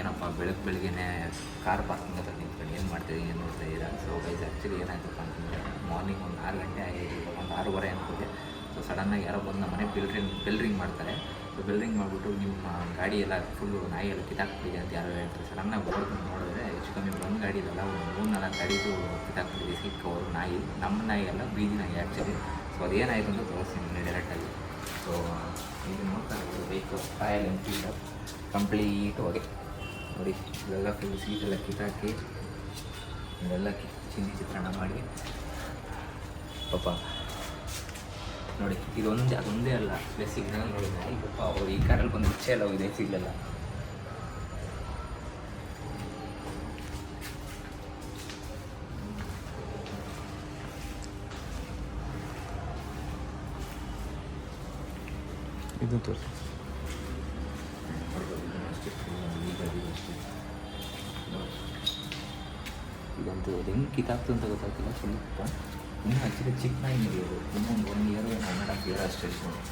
ಏನಪ್ಪ ಬೆಳಗ್ಗೆ ಬೆಳಗ್ಗೆನೇ ಕಾರ್ ಪಾರ್ಕಿಂಗ್ ಹತ್ರ ನಿಂತ್ಕೊಂಡು ಏನು ಮಾಡ್ತೀವಿ ಏನು ನೋಡ್ತಾ ಇದ್ದೀರಾ ಸೊ ಗೈಸ್ ಆ್ಯಕ್ಚುಲಿ ಏನಾಯ್ತಪ್ಪ ಅಂತಂದರೆ ಮಾರ್ನಿಂಗ್ ಒಂದು ಆರು ಗಂಟೆ ಇವಾಗ ಒಂದು ಆರೂವರೆ ಅನ್ಕೋತೆ. ಸೊ ಸಡನ್ನಾಗಿ ಯಾರೋ ಬಂದು ನಮ್ಮ ಮನೆ ಬಿಲ್ರಿಂಗ್ ಬಿಲ್ಡ್ರಿಂಗ್ ಮಾಡ್ತಾರೆ. ಸೊ ಬಿಲ್ರಿಂಗ್ ಮಾಡಿಬಿಟ್ಟು ನಿಮ್ಮ ಗಾಡಿ ಎಲ್ಲ ಫುಲ್ಲು ನಾಯಿ ಎಲ್ಲ ಕಿತ್ತಾಕ್ಬಿಟ್ಟಿದೆ ಅಂತ ಯಾರೋ ಹೇಳ್ತಾರೆ. ಸಡನ್ನಾಗಿ ಬರೋದು ನೋಡಿದ್ರೆ ಹೆಚ್ಚು ಕಮ್ಮಿ ಒಂದು ಗಾಡಿ ಇದೆಲ್ಲ ಒಂದು ಮೂರು ನಾಲ್ಕು ಗಾಡಿದು ಕಿತ್ತಾಕ್ಬಿಟ್ಟಿದೆ, ಸೀಟ್ ಅವರು ನಾಯಿ, ನಮ್ಮ ನಾಯಿ ಅಲ್ಲ, ಬೀದಿ ನಾಯಿ ಆ್ಯಕ್ಚುಲಿ ಸೊ ಅದೇನಾಯಿತು ಅಂತ ತೋರಿಸ್ತೀನಿ ಡೈರೆಕ್ಟಾಗಿ ಸೊ ಇದು ನೋಡ್ತಾ ಇರ್ಬೋದು ಬೈಕ್ ರಾಯಲ್ ಎನ್ಫೀಲ್ಡ್ ಕಂಪ್ಲೀಟ್ ಹೋಗಿ ನೋಡಿ ಇಲ್ಲೆಲ್ಲ ಫುಲ್ ಸೀಟೆಲ್ಲ ಕಿತ್ತಾಕಿ ಕಿ ಚಿಂದಿ ಚಿತ್ರಾನ್ನ ಮಾಡಿ. ಪಾಪ, ನೋಡಿ, ಇದೊಂದೇ, ಅದೊಂದೇ ಅಲ್ಲ ಪ್ಲೇಸ್ ಸಿಗ್ನಲ್ ನೋಡಿದ್ರೆ ಈ ಪಾಪ, ಅವ್ರು ಈ ಕಾರಲ್ಲಿ ಬಂದು ಇಚ್ಛೆ ಎಲ್ಲ ಹೋಗಿದೆ ಸಿಗಲಿಲ್ಲ ಇದು ತೋರಿಸಿ. ಇದಂತೂ ಹೆಂಗೆ ಕಿತ್ತಾಕ್ತು ಅಂತ ಗೊತ್ತಾಗ್ತಿಲ್ಲ ಸ್ವಲ್ಪ ಇನ್ನೂ ಹಚ್ಚಿದ ಚಿಕ್ಕ ನಾಯಿ ಮುಗಿಯೋದು ಇನ್ನೊಂದು one year one and year ಅಷ್ಟೇ ನೋಡಿ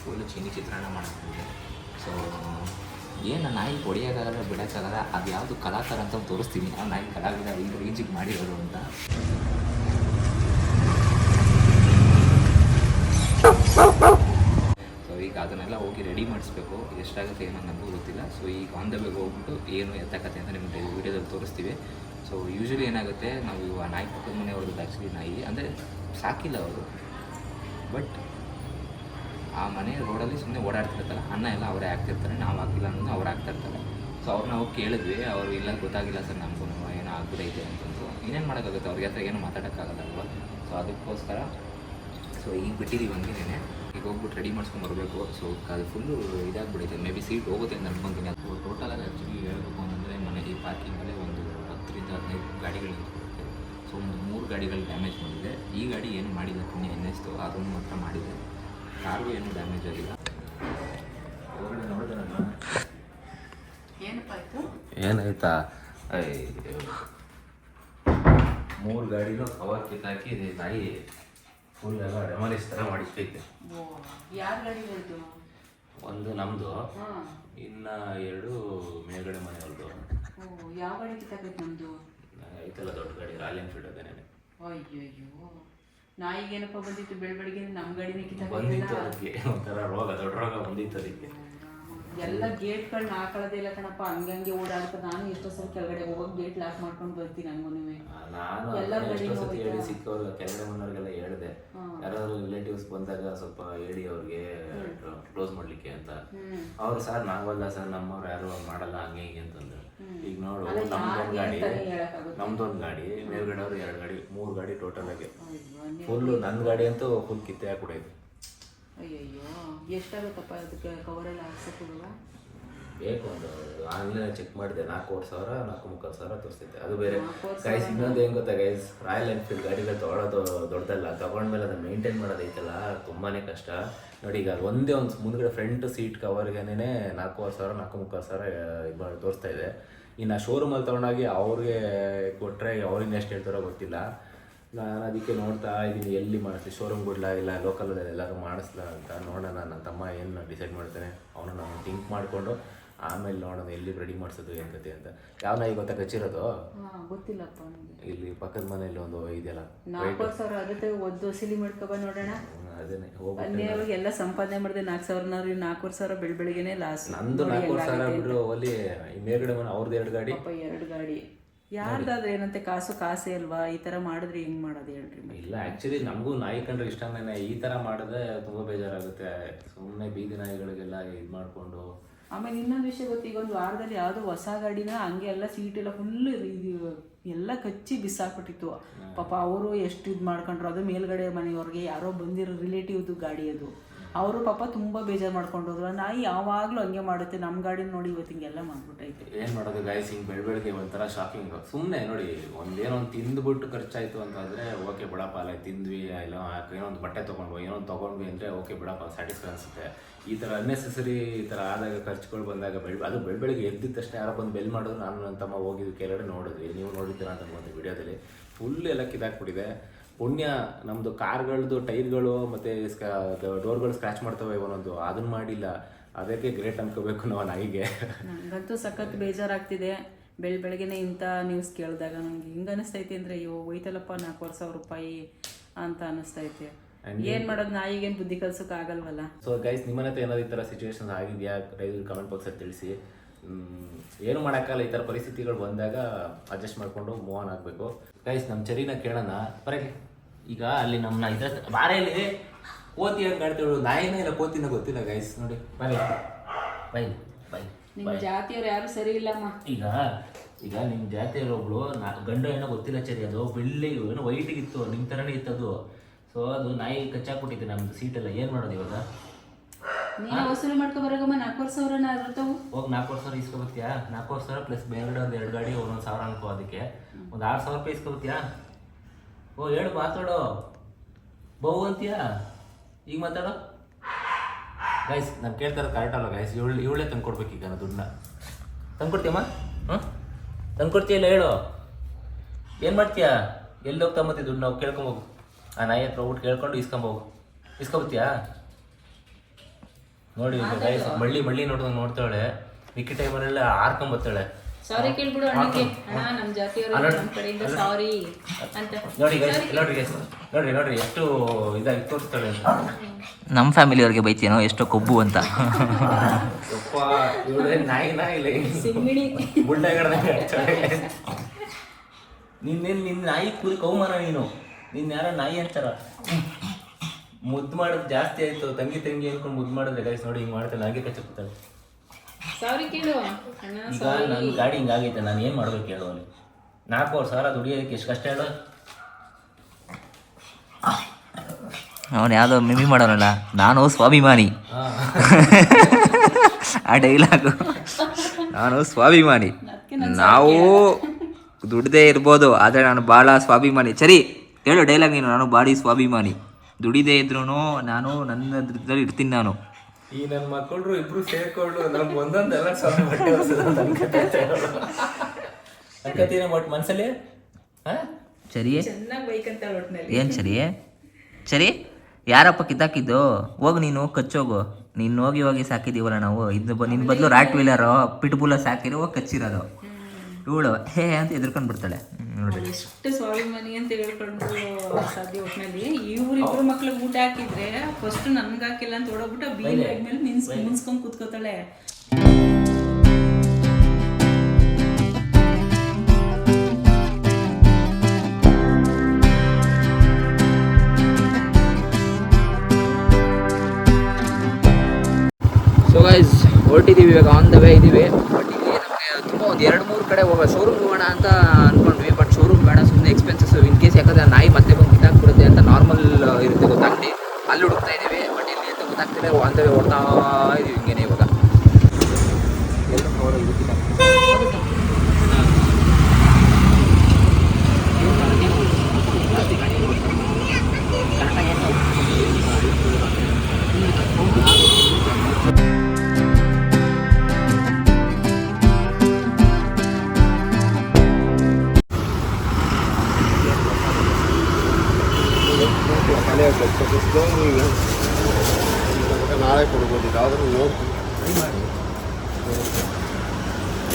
ಫುಲ್ ಚೀನಿ ಚಿತ್ರಾನ್ನ ಮಾಡ್ತಿದ್ದೆ ಸೊ ಏನು ನಾಯಿ ಹೊಡಿಯೋಕ್ಕಾಗಲ್ಲ ಬಿಡೋಕ್ಕಾಗಲ್ಲ ಅದು ಯಾವುದು ಕಲಾಕಾರ ಅಂತ ತೋರಿಸ್ತೀನಿ ಆ ನಾಯಿ ಕಲಾವಿದ ಈ ರೇಂಜಿಗೆ ಮಾಡಿರೋದು ಅಂತ ಸೊ ಈಗ ಅದನ್ನೆಲ್ಲ ಹೋಗಿ ರೆಡಿ ಮಾಡಿಸ್ಬೇಕು. ಎಷ್ಟಾಗುತ್ತೆ ಏನೋ ನನಗೂ ಗೊತ್ತಿಲ್ಲ. ಸೊ ಈಗ ಆನ್ ದ ಬೇಗ ಹೋಗ್ಬಿಟ್ಟು ಏನು ಎತ್ತಕತ್ತೆ ಅಂತ ನಿಮಗೆ ವೀಡಿಯೋದಲ್ಲಿ ತೋರಿಸ್ತೀವಿ. ಸೊ ಯೂಶ್ವಲಿ ಏನಾಗುತ್ತೆ, ನಾವು ಇವಾಗ ನಾಯಿ ಪಕ್ಕದ ಮನೆಯವ್ರದ್ದು ಆ್ಯಕ್ಚುಲಿ ನಾಯಿ. ಅಂದರೆ ಸಾಕಿಲ್ಲ ಅವರು. ಬಟ್ ಆ ಮನೆ ರೋಡಲ್ಲಿ ಸುಮ್ಮನೆ ಓಡಾಡ್ತಿರ್ತಾರೆ ಅನ್ನ ಎಲ್ಲ ಅವರೇ ಹಾಕ್ತಿರ್ತಾರೆ ನಾವು ಹಾಕಿಲ್ಲ ಅನ್ನೋದು ಅವ್ರು ಆಗ್ತಿರ್ತಾರೆ ಸೊ ಅವ್ರನ್ನ ಹೋಗಿ ಕೇಳಿದ್ವಿ. ಅವರು, ಇಲ್ಲ, ಗೊತ್ತಾಗಿಲ್ಲ ಸರ್ ನಮಗೂ, ಏನೋ ಆಗ್ಬಿಡೈತೆ ಅಂತಂದು ಇನ್ನೇನು ಮಾಡೋಕ್ಕಾಗುತ್ತೆ? ಅವ್ರಿಗೆ ಹತ್ರ ಏನು ಮಾತಾಡೋಕ್ಕಾಗಲ್ಲ ಅಲ್ವಾ? ಸೊ ಅದಕ್ಕೋಸ್ಕರ ಸೊ ಈಗ ಬಿಟ್ಟಿದ್ದೀವಿ ಹಂಗೇನೆ ಈಗ ಹೋಗ್ಬಿಟ್ಟು ರೆಡಿ ಮಾಡ್ಸ್ಕೊಂಡು ಬರಬೇಕು. ಸೊ ಅದು ಫುಲ್ಲು ಇದಾಗ್ಬಿಡೈತೆ. ಮೇ ಬಿ ಸೀಟ್ ಹೋಗುತ್ತೆ ಅಂತ ಅನ್ಕೊಂತೀನಿ. ಅದು ಟೋಟಲಾಗಿ ಆ್ಯಕ್ಚುಲಿ ಹೇಳಬೇಕು ಅಂತಂದರೆ ಮನೆ ಈ ಪಾರ್ಕಿಂಗಲ್ಲೇ ಒಂದು ಹತ್ತರಿಂದ ಹದಿನೈದು ಗಾಡಿಗಳು ಸೊ ಒಂದು ಮೂರು ಗಾಡಿಗಳು ಡ್ಯಾಮೇಜ್ ಮಾಡಿದೆ. ಈ ಗಾಡಿ ಏನು ಮಾಡಿಲ್ಲ ಪುಣ್ಯ. ಎನ್ ಎಸ್ತು ಅದನ್ನು ಮಾತ್ರ ಮಾಡಿದೆ. ಕಾರ್ಗೂ ಏನು ಡ್ಯಾಮೇಜ್ ಆಗಿಲ್ಲ. ಏನಾಯ್ತಾ? ಮೂರು ಗಾಡಿನೂ ಕವರ್ ಕಿತ್ತಾಕಿ ನಾಯಿ ಫುಲ್ ಎಲ್ಲ ಡೆಮಾಲಿಸ್ ಥರ ಮಾಡಿಸ್ಬೇಕು. ಯಾರ ಗಾಡಿ ಒಂದು ನಮ್ಮದು ಇನ್ನು ಎರಡು ಮೇಲ್ಗಡೆ ಮನೆಯವ್ರದ್ದು ಯಾವ ಗಾಡಿ ಕಿತ್ತಾಕೈತೆ ನಮ್ಮದು ಐತಲ್ಲ ದೊಡ್ಡ ಗಾಡಿ ರಾಯಲ್ ಎನ್ಫೀಲ್ಡ್ ಅದೇನೆ. ಅಯ್ಯಯ್ಯೋ. ನಾಯಿಗೇನಪ್ಪ ಬಂದಿತ್ತು? ಬೆಳ ಬೆಳಗ್ಗೆ ನಮ್ಮ ಗಾಡಿನೇ ಬಂದಿತ್ತು ಅದಕ್ಕೆ. ಒಂಥರ ರೋಗ ದೊಡ್ಡ ರೋಗ ಬಂದಿತ್ತು ಅದಕ್ಕೆ. ಎಲ್ಲ ಗೇಟ್ಗಳನ್ನ ಹಾಕೊಳ್ಳೋದೇ ಇಲ್ಲ ಕಣಪ್ಪ. ಹಂಗೆ ಓಡಾಡ್ತ ನಾನು ಎಷ್ಟೋ ಸಲ ಕೆಳಗಡೆ ಹೋಗೋ ಗೇಟ್ ಲಾಕ್ ಮಾಡ್ಕೊಂಡು ಬರ್ತೀನಿ ಹಂಗು ಆ, ನಾನು ಎಷ್ಟೋ ಸತಿ ಹೇಳಿ? ಸಿಕ್ಕವ್ರು ಕೆಳಗಡೆ ಮನೆಯವ್ರಿಗೆಲ್ಲ ಹೇಳಿದೆ. ಯಾರಾದ್ರು ರಿಲೇಟಿವ್ಸ್ ಬಂದಾಗ ಸ್ವಲ್ಪ ಹೇಳಿ ಅವ್ರಿಗೆ ಕ್ಲೋಸ್ ಮಾಡ್ಲಿಕ್ಕೆ ಅಂತ. ಅವ್ರು ಸರ್ ನಾವಲ್ಲ ಸರ್ ನಮ್ಮವ್ರು ಯಾರು ಮಾಡಲ್ಲ ಹಂಗೆ ಹಿಂಗೆ ಅಂತಂದ್ರು ಈಗ ನೋಡು ನಮ್ದೊಂದು ಗಾಡಿ ನಮ್ದೊಂದು ಗಾಡಿ ಮೇಲ್ಗಡೆ ಅವ್ರು ಎರಡು ಗಾಡಿ ಮೂರು ಗಾಡಿ ಟೋಟಲ್ ಆಗಿ. ಫುಲ್ ನನ್ನ ಗಾಡಿ ಅಂತೂ ಫುಲ್ ಕಿತ್ತೆ ಹಾಕ್ಬಿಡೈತೆ. ಅಯ್ಯಯ್ಯೋ ಎಷ್ಟಾಗುತ್ತಪ್ಪ ಅದಕ್ಕೆ ಕವರೆಲ್ಲ ಬೇಕು ಒಂದು ಆನ್ಲೈನ್ ಚೆಕ್ ಮಾಡಿದೆ ನಾಲ್ಕೂವರೆ ಸಾವಿರ ನಾಲ್ಕು ಮುಕ್ಕಾಲು ಸಾವಿರ ತೋರಿಸ್ತೈತೆ ಅದು ಬೇರೆ. ಗೈಸ್ ಇನ್ನೊಂದು ಏನು ಗೊತ್ತಾ ಗೈಸ್ ರಾಯಲ್ ಎನ್ಫೀಲ್ಡ್ ಗಾಡಿಗಳು ತೊಗೊಳೋದು ದೊಡ್ಡದಲ್ಲ ತಗೊಂಡ್ಮೇಲೆ ಅದನ್ನ ಮೇಂಟೈನ್ ಮಾಡೋದೈತಲ್ಲ ತುಂಬಾ ಕಷ್ಟ. ನೋಡಿ ಈಗ ಒಂದೇ ಒಂದು ಮುಂದ್ಗಡೆ ಫ್ರಂಟ್ ಸೀಟ್ ಕವರ್ಗೆನೇ ನಾಲ್ಕೂವರೆ ಸಾವಿರ ನಾಲ್ಕು ಮುಕ್ಕಾಲು ಸಾವಿರ ಇದು ಮಾಡಿ ತೋರಿಸ್ತಾ ಇದೆ. ಇನ್ನು ಶೋರೂಮಲ್ಲಿ ತೊಗೊಂಡೋಗಿ ಅವ್ರಿಗೆ ಕೊಟ್ಟರೆ ಅವ್ರಿಗೆ ಎಷ್ಟು ಹೇಳ್ತಾರೋ ಗೊತ್ತಿಲ್ಲ. ನಾನು ಅದಕ್ಕೆ ನೋಡ್ತಾ ಇದ್ದೀನಿ ಎಲ್ಲಿ ಮಾಡಿಸ್ಲಿ ಶೋರೂಮ್ ಕೊಡ್ಲಾ ಇಲ್ಲ ಲೋಕಲಲ್ಲಿ ಎಲ್ಲರೂ ಮಾಡಿಸ್ಲಾ ಅಂತ ನೋಡೋಣ. ನನ್ನ ತಮ್ಮ ಏನು ಡಿಸೈಡ್ ಮಾಡ್ತಾನೆ ಅವನು ನಾನು ಥಿಂಕ್ ಮಾಡಿಕೊಂಡು ಆಮೇಲೆ ನೋಡೋಣ ಎಲ್ಲಿ ರೆಡಿ ಮಾಡಿಸೋದು ಏನು ಕತೆ ಅಂತ. ಯಾವ ನಾಯಿ ಗೊತ್ತಾ ಕಚ್ಚಿರೋದು? ಗೊತ್ತಿಲ್ಲಪ್ಪ ಇಲ್ಲಿ ಪಕ್ಕದ ಮನೆಯಲ್ಲಿ ಒಂದು ಇದೆಯಲ್ಲ ನಾಲ್ಕು ಸಾವಿರ ಆಗುತ್ತೆ ಒದ್ದು ವಸೂಲಿ ಮಾಡ್ಕೊಬ ನೋಡೋಣ. ಅದೇನೆ ಹೋಗಿ ಅವಾಗ ಎಲ್ಲ ಸಂಪಾದನೆ ಮಾಡಿದೆ ನಾಲ್ಕು ಸಾವಿರನವ್ರು ನಾಲ್ಕೂವರೆ ಸಾವಿರ ಬೆಳ ಬೆಳಗ್ಗೆನೆ ಲಾಸ್ ನಂದು ನಾಲ್ಕೂವರೆ ಸಾವಿರ ಬಿಡು ಅಲ್ಲಿ ಮೇಲ್ಗಡೆ ಮನೆ ಅವ್ರದ್ದು ಎರಡು ಗಾಡಿ. ಎರಡು ಗಾಡಿ. ಯಾರ್ದಾದ್ರೆ ಏನಂತೆ ಕಾಸು ಕಾಸೇ ಅಲ್ವಾ? ಈ ತರ ಮಾಡಿದ್ರೆ ಹೆಂಗ್ ಮಾಡೋದು ಹೇಳ್ರಿ ಇಲ್ಲ ಆ್ಯಕ್ಚುಲಿ ನಮಗೂ ನಾಯಿ ಕಂಡ್ರೆ ಇಷ್ಟನೇ ಈ ತರ ಮಾಡಿದ್ರೆ ತುಂಬಾ ಬೇಜಾರಾಗುತ್ತೆ. ಸುಮ್ಮನೆ ಬೀದಿ ನಾಯಿಗಳಿಗೆಲ್ಲ ಇದು ಮಾಡಿಕೊಂಡು. ಆಮೇಲೆ ಇನ್ನೊಂದು ವಿಷಯ ಗೊತ್ತು ಈಗ ಒಂದು ವಾರದಲ್ಲಿ ಯಾವುದೋ ಹೊಸ ಗಾಡಿನ ಹಂಗೆ ಎಲ್ಲ ಸೀಟ್ ಎಲ್ಲ ಫುಲ್ ಇದು ಎಲ್ಲ ಕಚ್ಚಿ ಬಿಸಾಕ್ಬಿಟ್ಟಿತ್ತು. ಪಾಪ ಅವರು ಎಷ್ಟು ಇದು ಮಾಡ್ಕೊಂಡ್ರು ಅದು ಮೇಲ್ಗಡೆ ಮನೆಯವ್ರಿಗೆ ಯಾರೋ ಬಂದಿರೋ ರಿಲೇಟಿವ್ದು ಗಾಡಿ ಅದು. ಅವರು ಪಾಪ ತುಂಬ ಬೇಜಾರು ಮಾಡ್ಕೊಂಡು ಹೋದ್ರು. ನಾಯಿ ಯಾವಾಗಲೂ ಹಂಗೆ ಮಾಡುತ್ತೆ. ನಮ್ಮ ಗಾಡಿನ ನೋಡಿ ಇವತ್ತು ಹಿಂಗೆಲ್ಲ ಮಾಡ್ಬಿಟ್ಟೈತೆ. ಏನು ಮಾಡೋದು ಗಾಯ್ಸ್ ಹಿಂಗೆ ಬೆಳ ಬೆಳಗ್ಗೆ ಒಂಥರ ಶಾಕಿಂಗ್ ಸುಮ್ಮನೆ ನೋಡಿ, ಒಂದೇನೋ ಒಂದು ತಿಂದ್ಬಿಟ್ಟು ಖರ್ಚಾಯಿತು ಅಂತಂದರೆ ಓಕೆ ಬಿಡಪ್ಪ, ಅಲ್ಲ ತಿಂದ್ವಿ ಇಲ್ಲ ಏನೋ ಒಂದು ಬಟ್ಟೆ ತೊಗೊಂಡ್ವಿ, ಏನೋ ಒಂದು ತೊಗೊಂಡ್ವಿ ಅಂದರೆ ಓಕೆ ಬಿಡಪ್ಪ ಸ್ಯಾಟಿಸ್ಫೈ ಅನಿಸುತ್ತೆ. ಈ ಥರ ಅನ್ನೆಸೆಸರಿ ಈ ಥರ ಆದಾಗ ಖರ್ಚುಗಳು ಬಂದಾಗ ಬೆಳ್ ಅದು ಬೆಳ ಬೆಳಗ್ಗೆ ಎದ್ದಿದ ತಕ್ಷಣ ಯಾರೋ ಬಂದು ಬೆಲ್ ಮಾಡಿದ್ರು, ನಾನು ನನ್ನ ತಮ್ಮ ಹೋಗಿದ್ದು ಕೆಳಗಡೆ ನೋಡಿದ್ವಿ. ನೀವು ನೋಡಿದ್ದೀರಾ ಅಂತ ಒಂದು ವಿಡಿಯೋದಲ್ಲಿ ಫುಲ್ ಎಲ್ಲ ಕಿದಾಕ್ಬಿಟ್ಟಿದೆ. ಪುಣ್ಯ ನಮ್ಮದು ಕಾರ್ಗಳದ್ದು ಟೈರ್ಗಳು ಮತ್ತು ಡೋರ್ಗಳು ಸ್ಕ್ರಾಚ್ ಮಾಡ್ತವೆ ಒಂದೊಂದು ಅದನ್ನ ಮಾಡಿಲ್ಲ. ಅದಕ್ಕೆ ಗ್ರೇಟ್ ಅನ್ಕೋಬೇಕು ನಾವು ನಾಯಿಗೆ. ನನಗಂತೂ ಸಖತ್ ಬೇಜಾರಾಗ್ತಿದೆ. ಬೆಳ್ ಬೆಳಗ್ಗೆನೆ ಇಂಥ ನ್ಯೂಸ್ ಕೇಳಿದಾಗ ನನಗೆ ಹಿಂಗೆ ಅನಿಸ್ತೈತಿ ಅಂದರೆ ಅಯ್ಯೋ ಹೋಯ್ತಲ್ಲಪ್ಪ ನಾಲ್ಕುವರೆ ಸಾವಿರ ರೂಪಾಯಿ ಅಂತ ಅನಿಸ್ತೈತೆ. ಏನು ಮಾಡೋದು ನಾಯಿಗೇನು ಬುದ್ಧಿ ಕಲ್ಸೋಕೆ ಆಗಲ್ವಲ್ಲ? ಸೊ ಗೈಸ್ ನಿಮ್ಮನೆ ಹತ್ರ ಏನಾದ್ರು ಈ ಥರ ಸಿಚುವೇಶನ್ ಆಗಿದೆಯಾ? ದಯವಿಟ್ಟು ಕಮೆಂಟ್ ಬಾಕ್ಸಲ್ಲಿ ತಿಳಿಸಿ. ಏನು ಮಾಡೋಕ್ಕಲ್ಲ ಈ ಥರ ಪರಿಸ್ಥಿತಿಗಳು ಬಂದಾಗ ಅಡ್ಜಸ್ಟ್ ಮಾಡಿಕೊಂಡು ಮೂವ್ ಆನ್ ಆಗಬೇಕು. ಗೈಸ್ ನಮ್ಮ ಚರಿನ ಕೇಳೋಣ. ಬರಲಿ. ಈಗ ಅಲ್ಲಿ ನಮ್ಮ ಇದ್ರ ಬಾರೆಯಲ್ಲಿ ಕೋತಿ ಅಂತ ಆಡ್ತೇಳು ನಾಯಿನ ಇಲ್ಲ ಕೋತಿನ ಗೊತ್ತಿಲ್ಲ ಗೈಸ್ ನೋಡಿ. ಬೈ ಬೈ ಬೈ ನಿಮ್ಮ ಜಾತಿಯವ್ರು ಯಾರು ಸರಿ ಇಲ್ಲಮ್ಮ. ಈಗ ಈಗ ನಿಮ್ಮ ಜಾತಿಯವ್ರು ಒಬ್ಳು ನಾ ಗಂಡ ಏನೋ ಗೊತ್ತಿಲ್ಲ ಚರಿ ಅದು ಬೆಳ್ಳಿಗೆ ಏನೋ ವೈಟಿಗಿತ್ತು ನಿಮ್ಮ ಥರನೇ ಇತ್ತು ಅದು. ಸೊ ಅದು ನಾಯಿ ಕಚ್ಚಾಕ್ಬಿಟ್ಟಿದೆ ನಮ್ದು ಸೀಟೆಲ್ಲ ಏನು ಮಾಡೋದು ಇವಾಗ? ನೀನು ವಸೂಲಿ ಮಾಡ್ಕೊ ಬರೋಗಮ್ಮ ನಾಲ್ಕೂವರೆ ಸಾವಿರನ ಅದ್ರತಾವು ಹೋಗಿ ನಾಲ್ಕೂವರೆ ಸಾವಿರ ಇಸ್ಕೊಬತ್ತೀಯಾ? ನಾಲ್ಕೂವರೆ ಸಾವಿರ ಪ್ಲಸ್ ಬೇರೆ ಒಂದು ಎರಡು ಗಾಡಿ ಒಂದೊಂದು ಸಾವಿರ ಅನ್ಕೋ ಅದಕ್ಕೆ. ಒಂದು ಆರು ಸಾವಿರ ರೂಪಾಯಿ ಇಸ್ಕೊಬತ್ತೀಯಾ? ಓ ಹೇಳು ಮಾತಾಡು ಬಹು ಅಂತೀಯಾ? ಈಗ ಮಾತಾಡೋ. ಗೈಸ್ ನಾನು ಕೇಳ್ತಾರೆ ಕರೆಕ್ಟ್ ಅಲ್ಲ ಗೈಸ್ ಇವಳು ಇವಳೇ ತಂದ್ಕೊಡ್ಬೇಕು ಈಗ ನಾನು ದುಡ್ಡನ್ನ. ತಂದ್ಕೊಡ್ತೀಯಮ್ಮ ಹಾಂ ತಂದ್ಕೊಡ್ತೀಯಲ್ಲ ಹೇಳು? ಏನು ಮಾಡ್ತೀಯಾ? ಎಲ್ಲಿ ಹೋಗ್ತಾ ಮತ್ತೆ ದುಡ್ಡು ನಾವು ಕೇಳ್ಕೊಂಬೋಗು ಆ ನಾಯಿ ಹತ್ರ ಹೋಗ್ಬಿಟ್ಟು ಕೇಳ್ಕೊಂಡು ಇಸ್ಕೊಂಬೋಗು ಇಸ್ಕೊಬತ್ತೀಯಾ? ನೋಡಿ ಗೈಸ್ ಮಳ್ಳಿ ಮಳ್ಳಿ ನೋಡ್ದಂಗೆ ನೋಡ್ತಾಳೆ ಮಿಕ್ಕಿ ಟೈಮಲ್ಲೆಲ್ಲ ಆರ್ಕೊಂಬತ್ತಾಳೆ ಸಾರಿ ಕೇಳ್ಬಿಡು ಅಣ್ಣಕ್ಕೆ ಅಣ್ಣ ನಮ್ಮ ಜಾತಿಯವರು ನಮ್ಮ ಕಡೆಯಿಂದ ಸಾರಿ ಅಂತ. ನೋಡಿ ಗೈಸ್ ನೋಡ್ರಿ ಗೈಸ್ ನೋಡ್ರಿ ನೋಡ್ರಿ ಎಷ್ಟು ಇದಾಗಿ ತೋರಿಸ್ತಾಳೆ ಅಂತ. ನಮ್ಮ ಫ್ಯಾಮಿಲಿಯವ್ರಿಗೆ ಬೈತೀನೋ ಎಷ್ಟೋ ಕೊಬ್ಬು ಅಂತ. ಯಪ್ಪ ಇವಳೆ ನಾಯಿ ನಾಯಿ ಇಲ್ಲ ಸಿಂಗಿಣಿ. ಬುಲ್ಡಾಗಡ್ದಂಗೆ ನಿನ್ನೇನು ನಿನ್ನ ನಾಯಿ ಕುರಿ ಕೌಮಾನ ನೀನು. ನಿನ್ನ ಯಾರೋ ನಾಯಿ ಅಂತಾರ. ಮುದ್ದು ಮಾಡೋದು ಜಾಸ್ತಿ ಆಯ್ತು. ತಂಗಿ ತಂಗಿ ಅನ್ಕೊಂಡು ಮುದ್ದು ಮಾಡಿದ್ರೆ ಗೈಸ್ ನೋಡಿ ಹಿಂಗೆ ಮಾಡ್ತಾಳೆ ಹಾಗೆ ಕಚ್ಚುತ್ತಾಳೆ ಸಾರಿ ಕೇಳು. ಅಣ್ಣ ಈಗ ನನ್ನ ಗಾಡಿ ಹಿಂಗಾಗೈತೆ ನಾನು ಏನು ಮಾಡ್ಬೇಕು ಹೇಳು ಅಲ್ಲಿ ನಾಲ್ಕೂವರೆ ಸಾವಿರ ದುಡಿಯೋದಕ್ಕೆ ಎಷ್ಟು ಕಷ್ಟ ಹೇಳು. ಅವನು ಯಾವುದೋ ಮಿಮಿ ಮಾಡೋನಲ್ಲ ನಾನು ಸ್ವಾಭಿಮಾನಿ. ಆ ಡೈಲಾಗು. ನಾನು ಸ್ವಾಭಿಮಾನಿ. ನಾವು ದುಡ್ದೇ ಇರ್ಬೋದು ಆದರೆ ನಾನು ಭಾಳ ಸ್ವಾಭಿಮಾನಿ. ಸರಿ ಹೇಳು ಡೈಲಾಗ್ ನೀನು. ನಾನು ಬಾಡಿ ಸ್ವಾಭಿಮಾನಿ. ದುಡಿದೇ ಇದ್ರೂ ನಾನು ನನ್ನ ಇರ್ತೀನಿ ನಾನು. ಈ ನನ್ನ ಮಕ್ಕಳು ಇಬ್ರು ಸೇರ್ಕೊಂಡು ನಮ್ಗೆ ಒಂದೊಂದೆಲ್ಲ ಸ್ವಲ್ಪ ಬಟ್ಟೆ ಅನ್ಕತೀನ ಬಟ್ ಮನ್ಸಲ್ಲಿ? ಸರಿ ಚೆನ್ನಾಗಿ ಬೈಕಂತ ಒಟ್ಟಿನಲ್ಲಿ ಏನು ಸರಿ ಸರಿ ಯಾರಪ್ಪ ಕಿತ್ತಾಕಿದ್ದು? ಹೋಗಿ ನೀನು ಕಚ್ಚೋಗು. ನೀನು ಹೋಗಿ ಹೋಗಿ ಸಾಕಿದೀವಲ್ಲ ನಾವು. ಇದು ಬ ನಿನ್ನ ಬದಲು ರಾಟ್ ವೀಲರು ಪಿಟ್ಬುಲ್ಲ ಸಾಕಿರೋ ಹೋಗಿ ಕಚ್ಚಿರೋದು. ಇವಳು ಹೇ ಅಂತ ಎದ್ರಕೊಂಡು ಬಿಡ್ತಾಳೆ. ನೋಡಿ. ನೋಡ್ರಿ ಎಷ್ಟು ಸ್ವಾಭಿಮಾನಿ ಅಂತ ಹೇಳ್ಕೊಂಡು ಸಾಧ್ಯ ಒಟ್ಟಿನಲ್ಲಿ ಇವ್ರಿಬ್ರು ಮಕ್ಳು ಊಟ ಹಾಕಿದ್ರೆ ಫಸ್ಟ್ ನನ್ಗೆ ಹಾಕಿಲ್ಲ ಅಂತ ಹೊಡೋಗ್ಬಿಟ್ಟು ಬೀಲ್. ಆದ್ಮೇಲೆ ನಿನ್ಸ್ ಮುನ್ಸ್ಕೊಂಡ್ ಕೂತ್ಕೋತಾಳೆ. ಸೊ ಗೈಸ್ ಹೊರಟಿದ್ದೀವಿ ಇವಾಗ ಆನ್ ದ ವೇ ಇದ್ದೀವಿ ಬಟ್ ಇಲ್ಲಿ ನಮಗೆ ತುಂಬ ಒಂದು ಎರಡು ಮೂರು ಕಡೆ ಹೋಗೋ ಶೋರೂಮ್ ಹೋಗೋಣ ಅಂತ ಅಂದ್ಕೊಂಡ್ವಿ ಬಟ್ ಶೋರೂಮ್ ಬೇಡ ಸುಮ್ಮನೆ ಎಕ್ಸ್ಪೆನ್ಸಸ್ ಇನ್ ಕೇಸ್ ಯಾಕಂದ್ರೆ ನಾಯಿ ಮತ್ತೆ ಬಂದು ಕಿತ್ತಾಕ್ಬಿಡುತ್ತೆ ಅಂತ ನಾರ್ಮಲ್ ಇರುತ್ತೆ ಗೊತ್ತಾಗ್ತಿ ಅಲ್ಲಿ ಹುಡುಕ್ತಾ ಇದ್ದೀವಿ ಬಟ್ ಇಲ್ಲಿ ಅಂತ ಗೊತ್ತಾಗ್ತಿಲ್ಲ ಆನ್ ಹೊಡ್ತಾ ಇದೀವಿ, ಹಿಂಗೇನೆ ಇವಾಗ.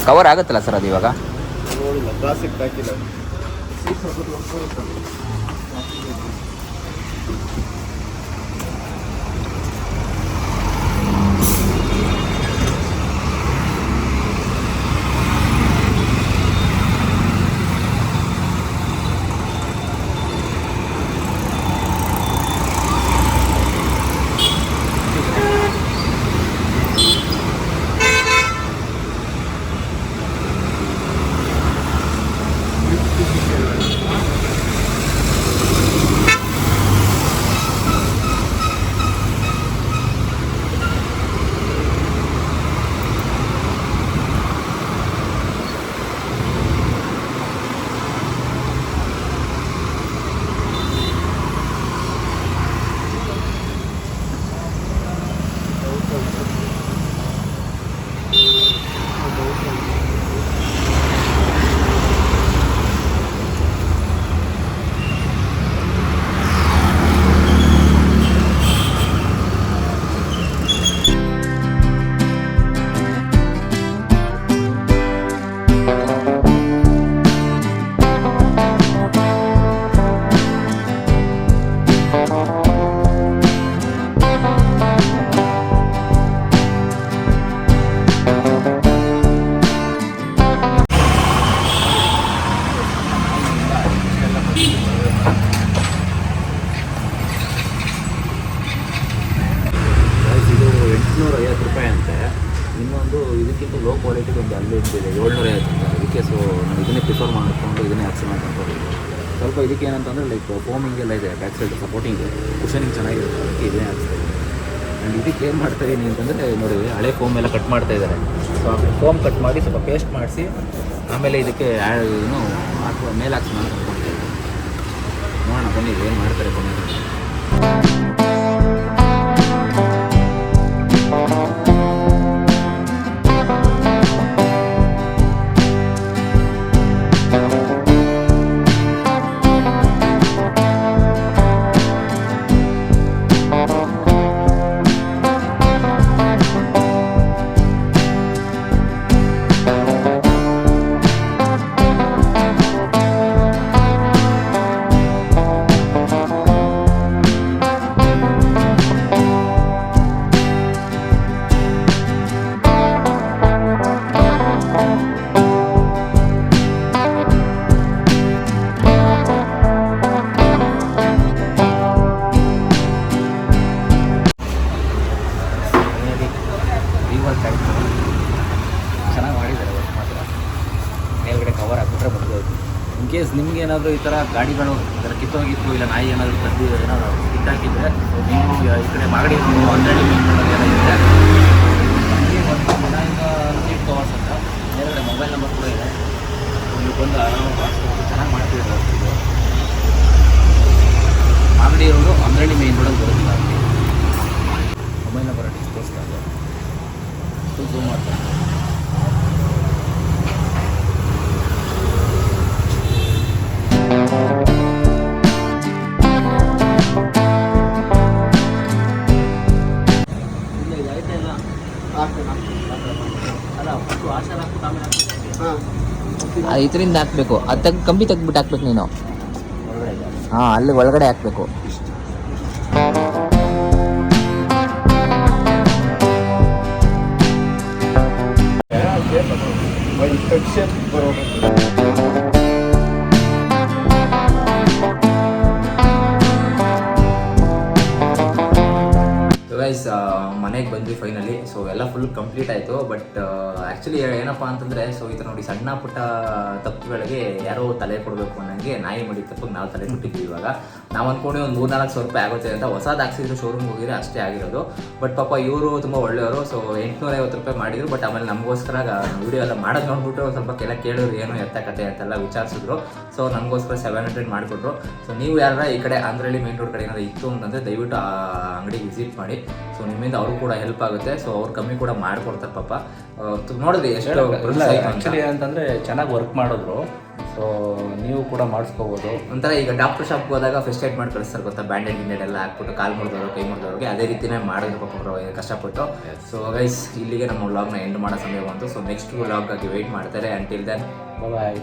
ಕವರ್ ಆಗುತ್ತಲ್ಲ ಸರ್ ಅದು ಇವಾಗ? ನೋಡಿಲ್ಲ ಪ್ಲಾಸ್ಟಿಕ್ ಹಾಕಿಲ್ಲ. ಇನ್ನೊಂದು ಇದಕ್ಕಿಂತ ಲೋ ಕ್ವಾಲಿಟಿದು ಒಂದು ಅಲ್ಲಿ ಇದೆ ಏಳ್ನೂರ ಐವತ್ತು ಅದಕ್ಕೆ ಸೊ ನಾನು ಇದನ್ನೇ ಪ್ರಿಫರ್ ಮಾಡಿಕೊಂಡು ಇದನ್ನೇ ಹಾಕ್ಸೋಣ ಮಾಡ್ಕೊಂಡು ಸ್ವಲ್ಪ ಇದಕ್ಕೆ ಏನಂತಂದರೆ ಲೈಕ್ ಫೋಮಿಂಗ್ ಎಲ್ಲ ಇದೆ ಬ್ಯಾಕ್ ಸೈಡ್ ಸಪೋರ್ಟಿಂಗ್ ಕುಷನಿಂಗ್ ಚೆನ್ನಾಗಿರುತ್ತೆ, ಅದಕ್ಕೆ ಹಾಕ್ಸ್ತಾ ಇದ್ದೀನಿ ಆ್ಯಂಡ್ ಇದಕ್ಕೆ ಏನು ಮಾಡ್ತಾ ಇದ್ದೀನಿ ಅಂತಂದರೆ, ನೋಡಿ, ಹಳೆ ಫೋಮ್ ಎಲ್ಲ ಕಟ್ ಮಾಡ್ತಾ ಇದ್ದಾರೆ. ಸೊ ಆ ಫೋಮ್ ಕಟ್ ಮಾಡಿ ಸ್ವಲ್ಪ ಪೇಸ್ಟ್ ಮಾಡಿಸಿ, ಆಮೇಲೆ ಇದಕ್ಕೆ ಏನು, ಹಾಕುವ ಮೇಲೆ ಹಾಕ್ಸಿ ಅನ್ಕೊಂಡಿದ್ದೀನಿ ನೋಡೋಣ, ಬನ್ನಿ, ಏನು ಮಾಡ್ತಾರೆ ಬನ್ನಿ ಕೇಸ್ ನಿಮ್ಗೆ ಏನಾದರೂ ಈ ಥರ ಗಾಡಿಗಳು ಕಿತ್ತೋಗಿತ್ತು, ಇಲ್ಲ ನಾಯಿ ಏನಾದರೂ ಕದ್ದು ಏನಾದರೂ ಕಿತ್ತಾಕಿದ್ರೆ ನೀವು ಈ ಕಡೆ ಮಾಗಡಿ ಹನ್ನೆರಡು ಒಂದು ಚೆನ್ನಾಗಿ ಸೀಟ್ ಕವರ್ಸ್ ಅಂತ ಮೇಲ್ಗಡೆ ಮೊಬೈಲ್ ನಂಬರ್ ಕೂಡ ಇದೆ. ನೀವು ಬಂದು ಚೆನ್ನಾಗಿ ಮಾಡ್ತೀವಿ ಮಾಗಡಿ ಒಂದು ಹನ್ನೆರಡು ಮೇನ್ ರೋಡಲ್ಲಿ ಬರೋದಿಲ್ಲ ಮೊಬೈಲ್ ನಂಬರ್ ಅಡ್ರೆಸ್ ತೋರಿಸ್ತಾ ಇದೆ ಮಾಡ್ತಾರೆ ಇದರಿಂದ ಹಾಕ್ಬೇಕು. ಅದು ತೆಗ್ ಕಂಬಿ ತೆಗ್ದ್ಬಿಟ್ಟು ಹಾಕ್ಬೇಕು ನೀನು. ಹಾಂ ಅಲ್ಲಿ ಒಳಗಡೆ ಹಾಕ್ಬೇಕು. ಕಂಪ್ಲೀಟ್ ಆಯಿತು ಬಟ್ ಆ್ಯಕ್ಚುಲಿ ಏನಪ್ಪ ಅಂತಂದರೆ ಸೊ ಈ ಥರ ನೋಡಿ ಸಣ್ಣ ಪುಟ್ಟ ತಪ್ಪುಗಳಿಗೆ ಯಾರೋ ತಲೆ ಕೊಡಬೇಕು ಅನ್ನಂಗೆ ನಾಯಿ ಮಡಿ ತಪ್ಪು ನಾವು ತಲೆ ಕೊಟ್ಟಿದ್ವಿ ಇವಾಗ. ನಾವು ಅಂದ್ಕೊಂಡು ಒಂದು ಮೂರ್ನಾಲ್ಕು ಸಾವಿರ ರೂಪಾಯಿ ಆಗುತ್ತೆ ಅಂತ. ಹೊಸದು ಹಾಕ್ಸಿದ್ರು ಶೋರೂಮ್ ಹೋಗಿದ್ರೆ ಅಷ್ಟೇ ಆಗಿರೋದು. ಬಟ್ ಪಾಪ ಇವರು ತುಂಬ ಒಳ್ಳೆಯವರು ಸೊ ಎಂಟುನೂರ ಐವತ್ತು ರೂಪಾಯಿ ಮಾಡಿದ್ರು. ಬಟ್ ಆಮೇಲೆ ನಮಗೋಸ್ಕರ ವಿಡಿಯೋ ಎಲ್ಲ ಮಾಡೋದು ನೋಡ್ಬಿಟ್ಟು ಸ್ವಲ್ಪ ಕೆಲ ಕೇಳೋರು ಏನು ಎತ್ತ ಕತೆ ಅಂತೆಲ್ಲ ವಿಚಾರಿಸಿದ್ರು. ಸೊ ನಮಗೋಸ್ಕರ ಸೆವೆನ್ ಹಂಡ್ರೆಡ್ ಮಾಡಿಕೊಟ್ರು. ಸೊ ನೀವು ಯಾರ ಈ ಕಡೆ ಆಂಧ್ರಲಿ ಮೇನ್ ರೋಡ್ ಕಡೆ ಏನಾದ್ರು ಇತ್ತು ಅಂತಂದರೆ ದಯವಿಟ್ಟು ಆ ಅಂಗಡಿಗೆ ವಿಸಿಟ್ ಮಾಡಿ. ಸೊ ನಿಮ್ಮಿಂದ ಅವ್ರು ಕೂಡ ಹೆಲ್ಪ್ ಆಗುತ್ತೆ. ಸೊ ಅವ್ರು ಕಮ್ಮಿ ಕೂಡ ಮಾಡ್ಕೊಡ್ತಾರೆ ಪಾಪ. ನೋಡಿದ್ರಿ ಎಷ್ಟು ಆ್ಯಕ್ಚುಲಿ ಅಂತಂದರೆ ಚೆನ್ನಾಗಿ ವರ್ಕ್ ಮಾಡಿದ್ರು. ಸೊ ನೀವು ಕೂಡ ಮಾಡಿಸ್ಕೋಬೋದು. ಒಂಥರ ಈಗ ಡಾಕ್ಟರ್ ಶಾಪ್ಗೆ ಹೋದಾಗ ಫಸ್ಟ್ ಏಡ್ ಮಾಡಿ ಕಳಿಸ್ತಾರೆ ಗೊತ್ತಾ? ಬ್ಯಾಂಡೇಜ್ ಗಿಂಡೇಡ್ ಎಲ್ಲ ಹಾಕ್ಬಿಟ್ಟು ಕಾಲು ಮುರಿದವರು ಕೈ ಮುರಿದವ್ರಿಗೆ ಅದೇ ರೀತಿನೇ ಮಾಡಿದ್ರು ಕಷ್ಟಪಟ್ಟು. ಸೊ ಗೈಸ್ ಇಲ್ಲಿಗೆ ನಮ್ಮ ವ್ಲಾಗ್ನ ಎಂಡ್ ಮಾಡೋ ಸಮಯ ಬಂತು. ಸೊ ನೆಕ್ಸ್ಟ್ ವ್ಲಾಗ್ ಆಗಿ ವೆಯ್ಟ್ ಮಾಡ್ತಾರೆ. Until then bye